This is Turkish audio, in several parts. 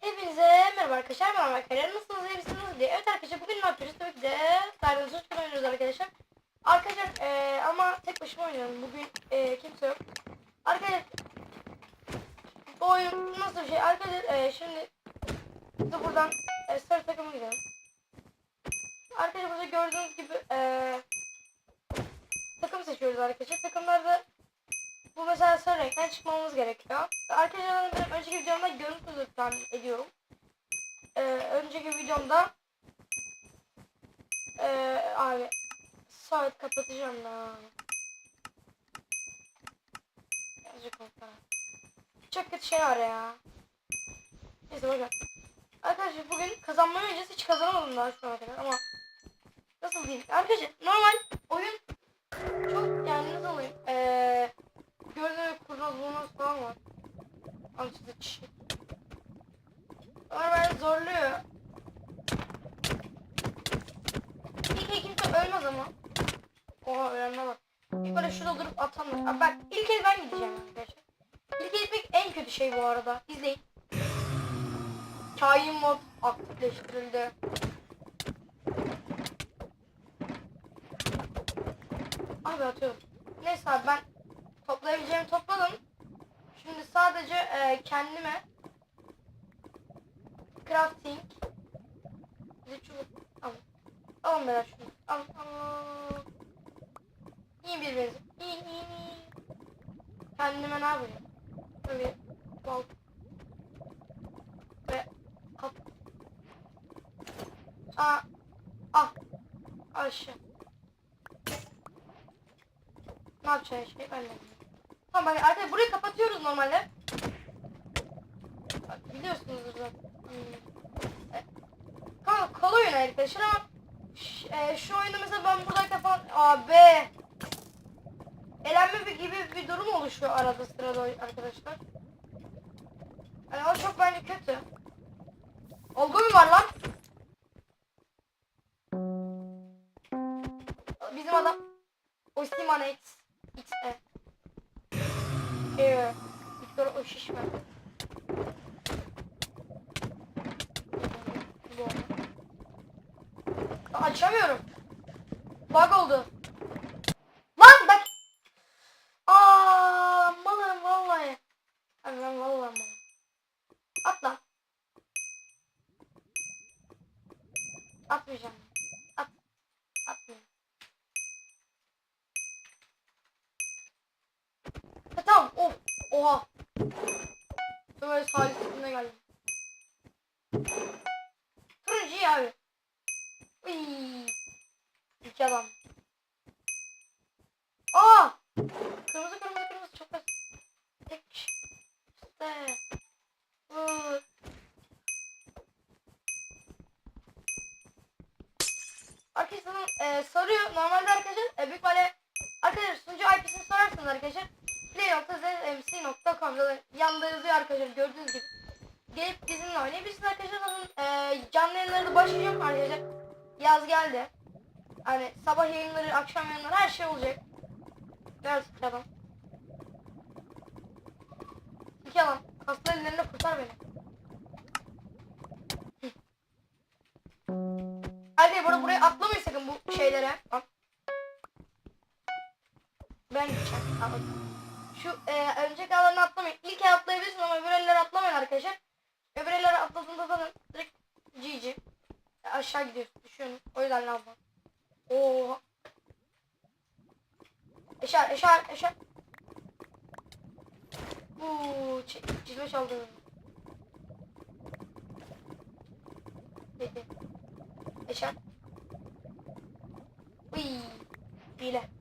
Hepinize merhaba arkadaşlar. Ben arkadaşlar. Nasılsınız? iyi misiniz? diye. Evet arkadaşlar bugün ne yapıyoruz? Tabii ki de Sardım Suçkan oynuyoruz arkadaşlar. Arkadaşlar eee, ama tek başıma oynuyorum. Bugün eee, kimse yok. Arkadaşlar bu oyun nasıl bir şey? Arkadaşlar eee, şimdi de buradan eee sarı takıma gidelim. Arkadaşlar burada gördüğünüz gibi eee takım seçiyoruz arkadaşlar. Takımlarda bu mesela sarı renkten çıkmamız gerekiyor. Arkadaşlar benim önceki videomda görüntüdür tahmin ediyorum. Ee, önceki videomda ee, abi saat kapatacağım da. Yazık oldu. Çok kötü şey var ya. Neyse bakın. Arkadaşlar bugün kazanma öncesi hiç kazanamadım daha şu ana kadar ama nasıl diyeyim? Arkadaşlar normal oyun Gördüğünüz kurnaz bulmaz falan var. Amcada çiğ. Ama ben zorluyor. İlk kimse ölmez ama. Oha ölenme bak. Bir böyle şurada durup atanlar. Aa, bak ilk el ben gideceğim arkadaşlar. İlk el pek en kötü şey bu arada. İzleyin. Kain mod aktifleştirildi. Abi atıyorum. Neyse abi ben toplayabileceğimi topladım. Şimdi sadece e, kendime crafting bir de çubuk alın. Alın beyler şunu. Alın alın. İyi bir benzin. İyi iyi iyi. Kendime ne yapayım? Böyle bal ve kap. Aa, ah, aşağı. Ne yapacağı şey ben. Tamam bak arkadaşlar burayı kapatıyoruz normalde. Bak, Biliyorsunuzdur zaten. Hmm. E, Kanka kolay oyun arkadaşlar ama ş- e, şu oyunda mesela ben buradayken falan abi elenme gibi bir durum oluşuyor arada sırada arkadaşlar. Yani o çok bence kötü. Olgu mu var lan? Bizim adam Osiman X X'e. Ee, Victor o. Aa, Açamıyorum. Bug oldu. Lan bak. Aa, malım vallahi. Abi ben vallahi malım. Atla. Atmayacağım. At. Atmayayım. Ha, tamam. Of. Oha. Böyle salisinde geldim. Turuncu abi. Uy. İki adam. Hani sabah yayınları, akşam yayınları her şey olacak. Adam. İki adam. Hasta ellerine kurtar beni. Hadi burada buraya atlamayın sakın bu şeylere. Bak. Ben. Anladım. Şu e, önceki alanı atlamayın. İlk el atlayabilirsin ama öbür elleri atlamayın arkadaşlar. Öbür elleri atladığında zaten direkt GG. Aşağı gidiyorsun. Düşüyorsun. O yüzden lazım. Oo. Eşar, eşar, eşar. Uuu, çizme çaldı. Dedi. Eşar. Uy, hile.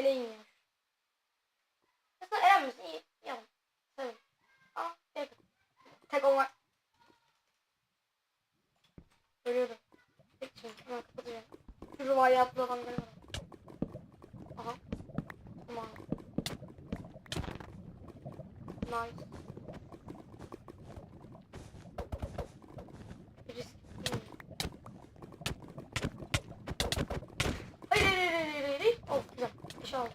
Öyle abi ele iniyor. Aslında elen misin? İyi. Yanım. Tabii. Aa tek. Tek olmak. Ölüyorum. Tek şimdi. Hemen kapatacağım. Şu rivayetli adamları var. Aha. Tamam. Nice. Risk. değil. Hayır hayır hayır hayır hayır hayır. Oh güzel. İş aldım.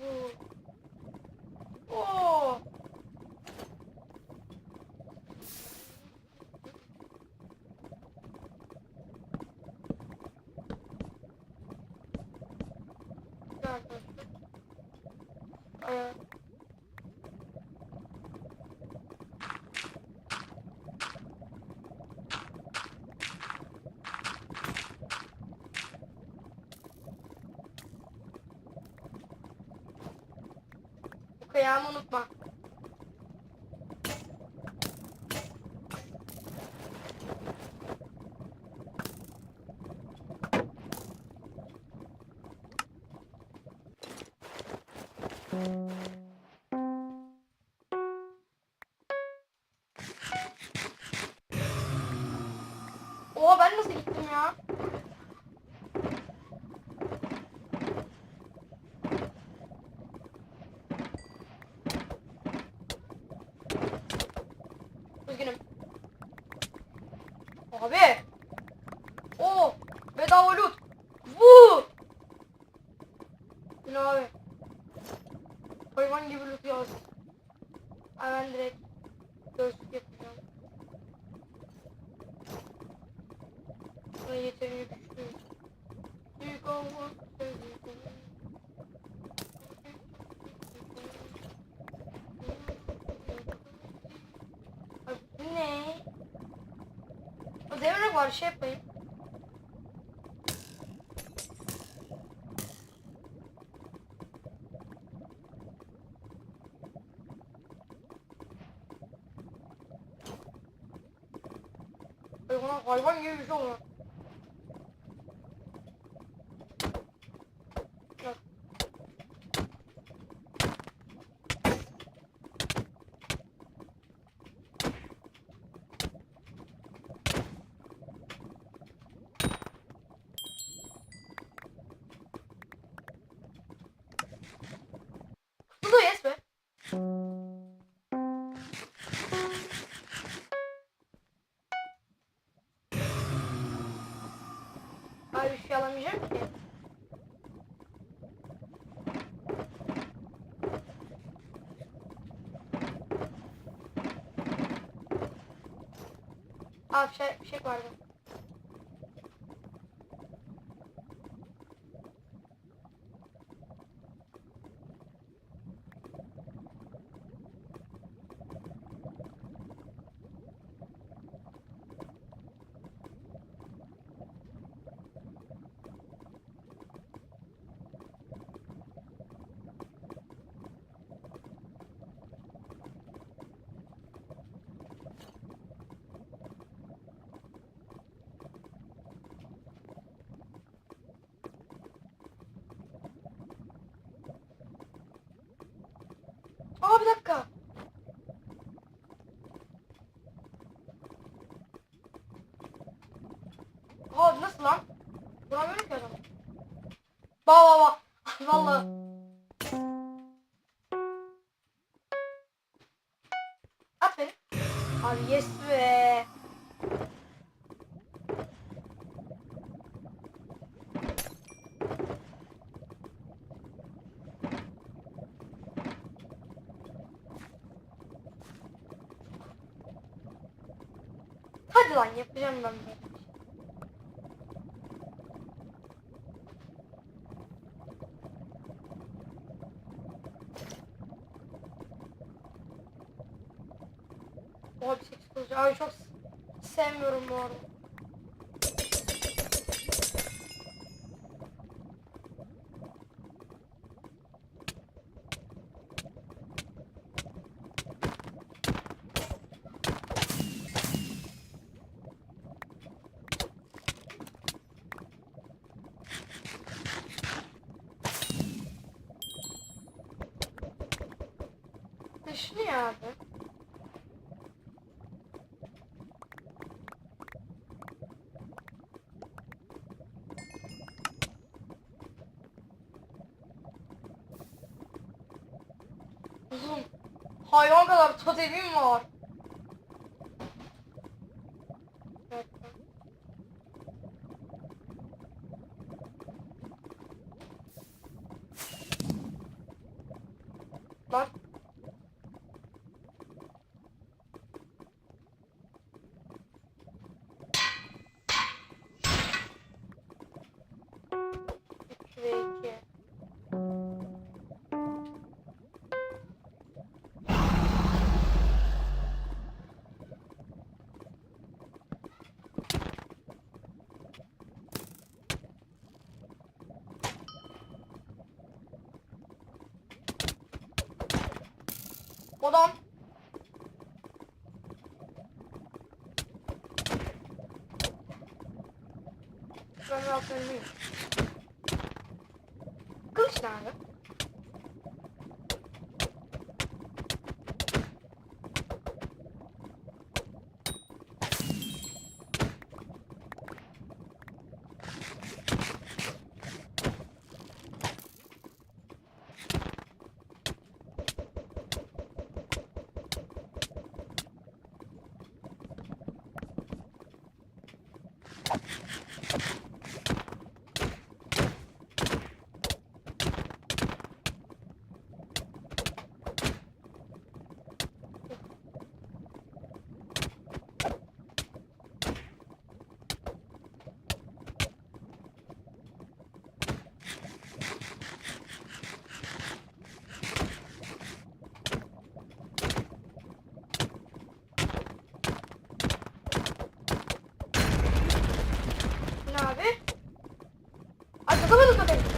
Oo. Oo. Güzel arkadaşlar. Ee, bu kıyamı unutma. Oha ben nasıl gittim ya? Üzgünüm. Abi. O bedava loot. Bu. Ne abi? Hayvan gibi loot yaz. Ay ben direkt göğüslük yapacağım. Buna yeterince güçlüyüm. Büyük olmak sevdim. Ay, bu ne? Devrek var şey yapayım. Hayvan gibi bir şey oluyor. Abi şey, bir şey vardı. Aa bir dakika. Aa nasıl lan? Vuramıyorum ki adamı. Ba ba ba. Vallahi. Hadi lan yapacağım ben bunu. Oha bir sekiz kılıcı. Abi çok sevmiyorum bu arada. Ne abi? Uzun. Hayvan kadar totemim var. Evet. Lan. Üç ve iki. Odam. Ben rahat ölmeyeyim. Kılıç nerede? Acaba de comer.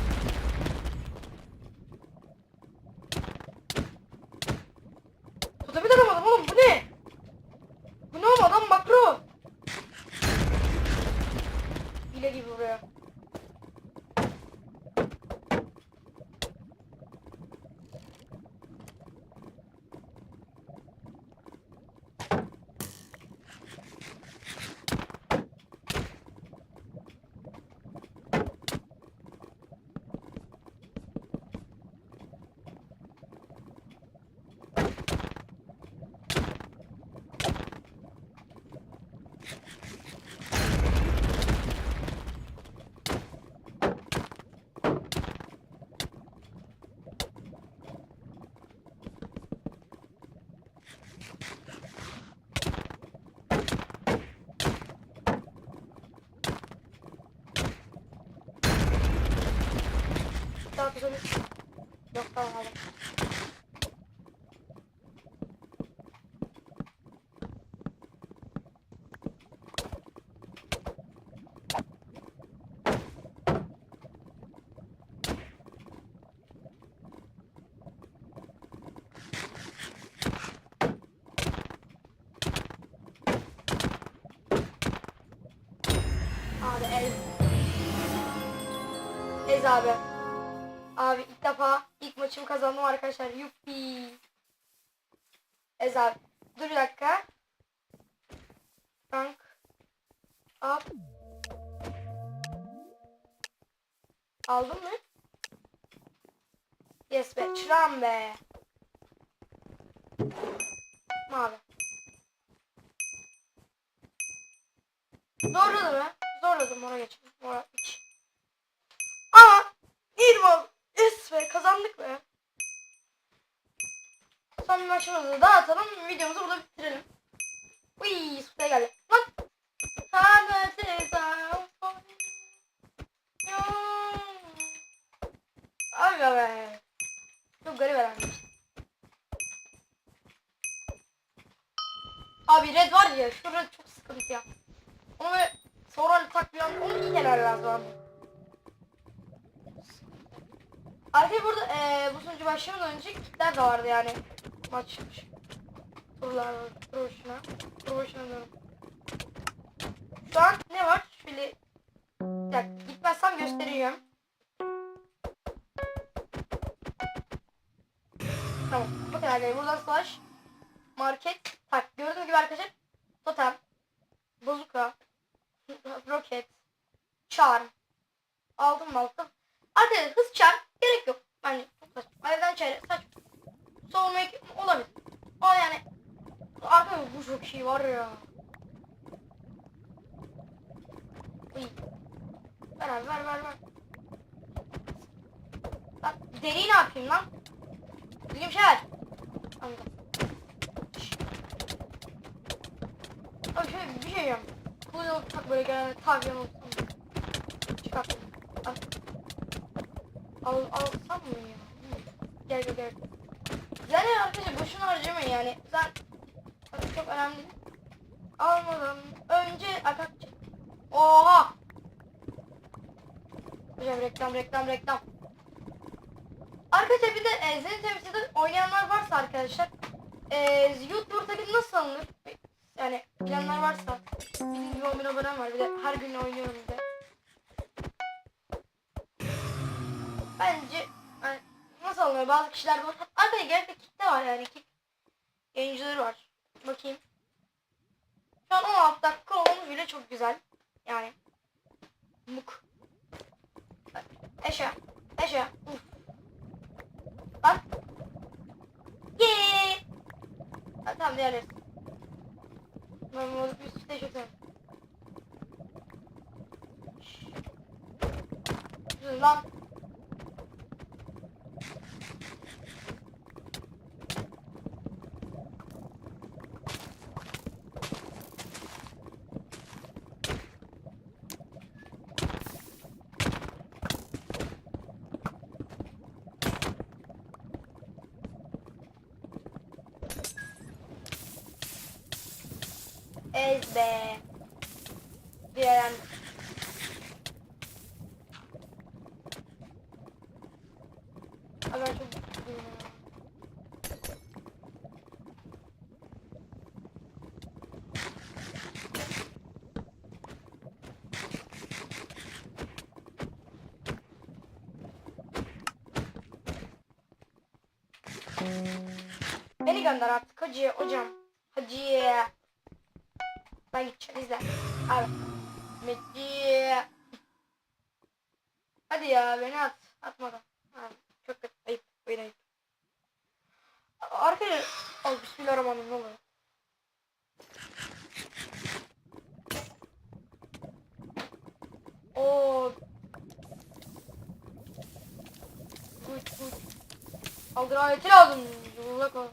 Totemi. Yok tamam. Abi el. Ez abi. Abi ilk defa ilk maçımı kazandım arkadaşlar. Yuppi. Ez abi. Dur bir dakika. Rank. Up. Aldın mı? Yes be. Çıram be. Mavi. Zorladı mı? Zorladım ona geçelim. Mora 3. Ama İrmal es be kazandık be. Maçımızı dağıtalım. Videomuzu burada bitirelim. Uy, süper geldi. Lan. Aga be. Çok garip herhalde. Abi red var ya şu red çok sıkıntı ya. Onu böyle sonra takmayan onu iyi genel lazım abi. Arkadaşlar burada eee bu sunucu başlamadan önce kitler de vardı yani. Maç tur başına. Tur başına diyorum. Şu an ne var? Şöyle bir dakika gitmezsem göstereceğim. Tamam. Bakın arkadaşlar buradan slash market. Tak gördüğünüz gibi arkadaşlar. Totem. Bazuka. Roket. Charm. Aldım aldım. Arkadaşlar hız charm gerek yok. Saçma. Evden çare saçma. Soğumak olabilir. Ama yani arkadaşlar bu çok iyi var ya. İyi. Ver abi ver ver ver. Lan deriyi ne yapayım lan? Bir şey ver. Anladım. Abi şöyle bir şey yap. Kılıç alıp tak böyle gelen tavyan olsun. Çıkart. Al. Al, alsam mı ya? Gel gel gel. Yani arkadaşlar boşuna harcamayın yani. Tabii çok önemli. Almadan önce akak Oha! Hocam reklam reklam reklam. Arkadaşlar bir de e, Zenit temsilcide oynayanlar varsa arkadaşlar e, YouTuber tabii nasıl alınır? Yani bilenler varsa bizim gibi 10 bin abonem var bir de her gün oynuyorum bir nasıl alınıyor bazı kişiler var. Arkadaşlar gerçekten kitle var yani kick yayıncıları var. Bakayım. Şu an 16 dakika olmuş bile çok güzel. Yani. Muk. Eşe. Eşe. Uf. Bak. Yeee. Tamam diğerleri. Ben bunu bir üstte çok seviyorum. Lan. Ez be. Diğer ben çok ya. Beni gönder artık hacı hocam. Hacı. Ben gideceğim izle. Abi. Metti. Hadi ya beni at. Atmadan. Abi, çok kötü. Ayıp. Oyun ayıp. Arkadaşlar. Al bismillahirrahmanirrahim ne oluyor? Oo. Gut gut. Kaldır aleti lazım. Yolla kal.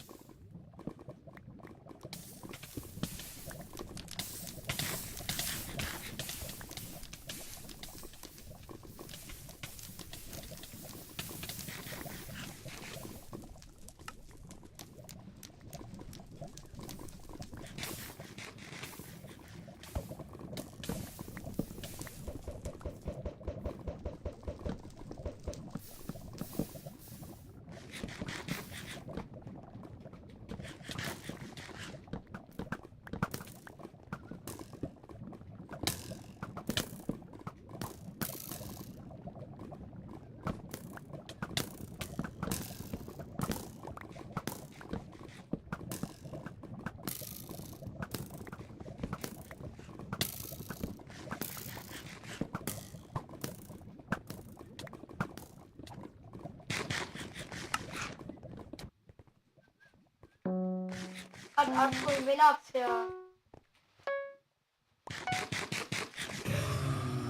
Hadi artık oyun beni at ya.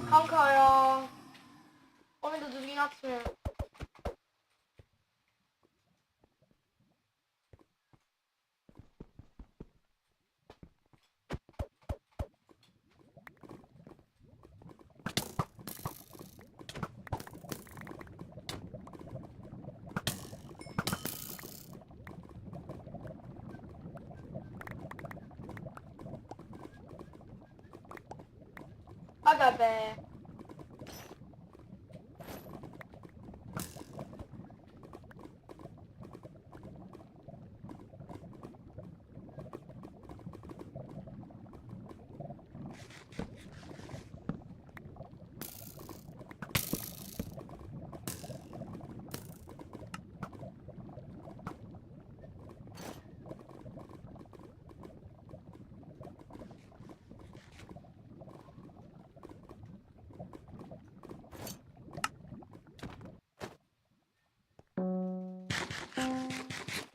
Kanka ya. Onu da düzgün atmıyor. Aga be.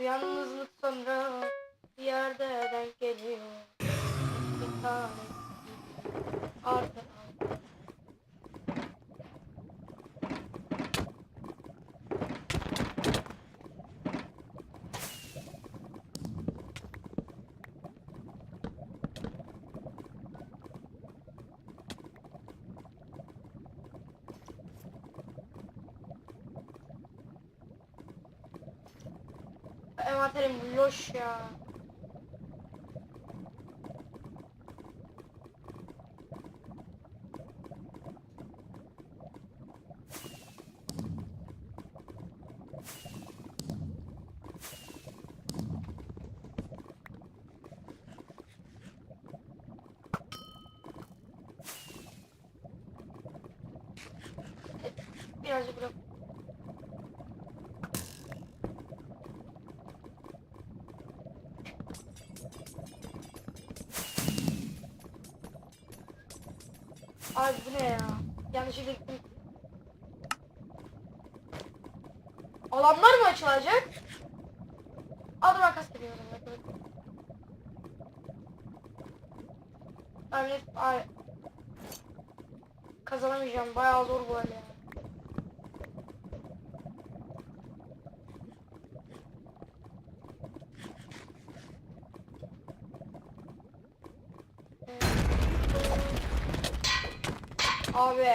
Yalnızlık sonra bir yerde denk geliyor. Bir tane Envanterim loş ya. Birazcık bırak. Abi bu ne ya? Yanlışlıkla gittim. Alanlar mı açılacak? Adım makas ediyorum. Yani ay kazanamayacağım. Bayağı zor bu el ya. Abi.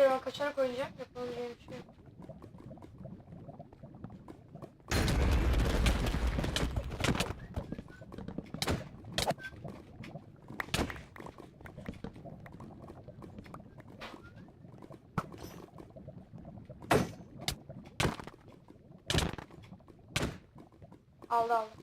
Ben kaçarak oynayacağım. Yapabileceğim bir şey yok. Aldı. Aldı.